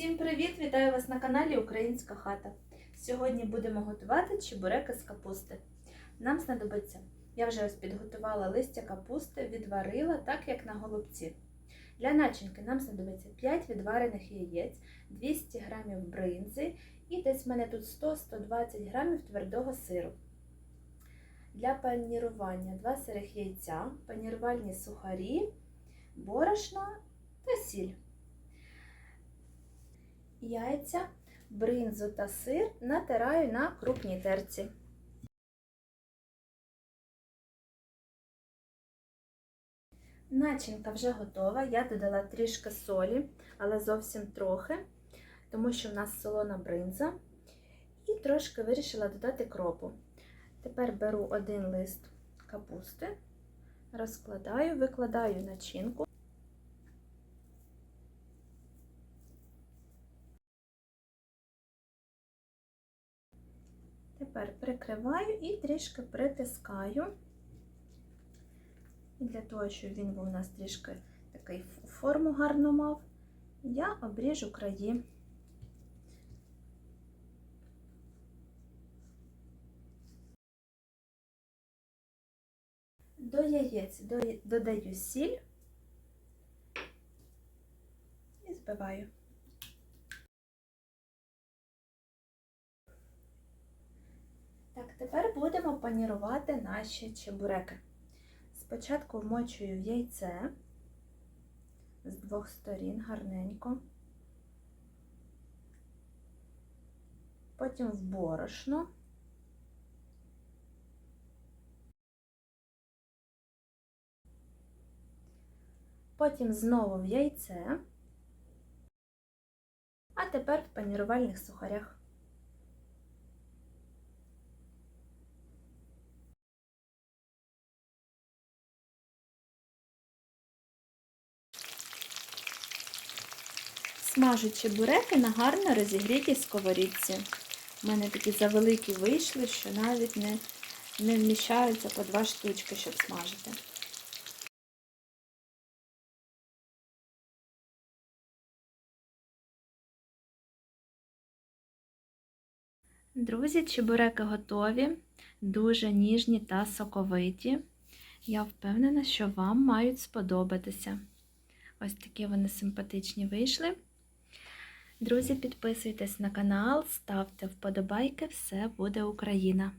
Всім привіт! Вітаю вас на каналі Українська хата. Сьогодні будемо готувати чебуреки з капусти. Нам знадобиться, я вже ось підготувала листя капусти, відварила так, як на голубці. Для начинки нам знадобиться 5 відварених яєць, 200 г бринзи і десь в мене тут 100-120 г твердого сиру. Для панірування 2 сирих яйця, панірувальні сухарі, борошно та сіль. Яйця, бринзу та сир натираю на крупній терці. Начинка вже готова. Я додала трішки солі, але зовсім трохи, тому що в нас солона бринза. І трошки вирішила додати кропу. Тепер беру один лист капусти, розкладаю, викладаю начинку. Тепер прикриваю і трішки притискаю. І для того, щоб він був у нас трішки такий форму гарно мав, я обріжу краї. До яєць додаю сіль і збиваю. Так, тепер будемо панірувати наші чебуреки. Спочатку вмочую яйце з двох сторін гарненько, потім в борошно. Потім знову в яйце, а тепер в панірувальних сухарях. Смажу чебуреки на гарно розігрітій сковорідці. У мене такі завеликі вийшли, що навіть не, не вміщаються по два штучки, щоб смажити. Друзі, чебуреки готові, дуже ніжні та соковиті. Я впевнена, що вам мають сподобатися. Ось такі вони симпатичні вийшли. Друзі, підписуйтесь на канал, ставте вподобайки, все буде Україна!